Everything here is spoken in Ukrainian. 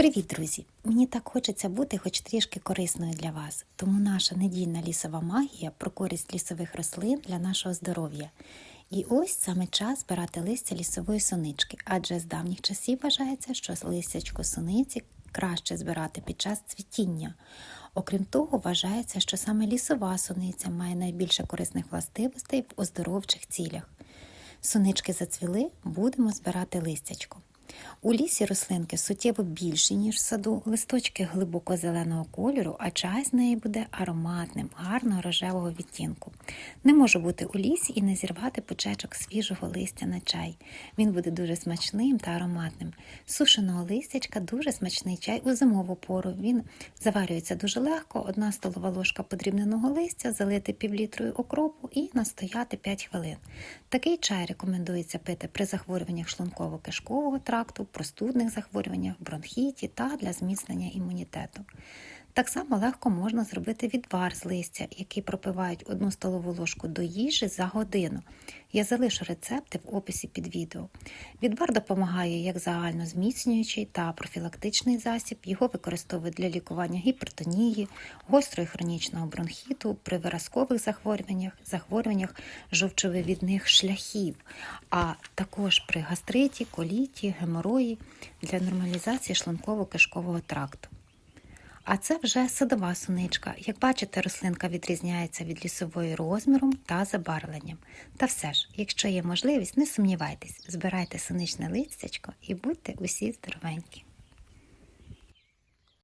Привіт, друзі! Мені так хочеться бути хоч трішки корисною для вас, тому наша недільна лісова магія про користь лісових рослин для нашого здоров'я. І ось саме час збирати листя лісової сунички, адже з давніх часів вважається, що листячко суниці краще збирати під час цвітіння. Окрім того, вважається, що саме лісова суниця має найбільше корисних властивостей в оздоровчих цілях. Сунички зацвіли, будемо збирати листячко. У лісі рослинки суттєво більші, ніж в саду, листочки глибоко зеленого кольору, а чай з неї буде ароматним, гарного рожевого відтінку. Не може бути у лісі і не зірвати почечок свіжого листя на чай. Він буде дуже смачним та ароматним. Сушеного листячка дуже смачний чай у зимову пору. Він заварюється дуже легко, одна столова ложка подрібненого листя, залити півлітрою окропу і настояти 5 хвилин. Такий чай рекомендується пити при захворюваннях шлунково-кишкового тракту, простудних захворюваннях, бронхіті та для зміцнення імунітету. Так само легко можна зробити відвар з листя, який пропивають одну столову ложку до їжі за годину. Я залишу рецепти в описі під відео. Відвар допомагає як загально зміцнюючий та профілактичний засіб. Його використовують для лікування гіпертонії, гострого і хронічного бронхіту, при виразкових захворюваннях, захворюваннях жовчовивідних шляхів, а також при гастриті, коліті, геморої для нормалізації шлунково-кишкового тракту. А це вже садова суничка. Як бачите, рослинка відрізняється від лісової розміром та забарвленням. Та все ж, якщо є можливість, не сумнівайтесь, збирайте суничне листячко і будьте усі здоровенькі.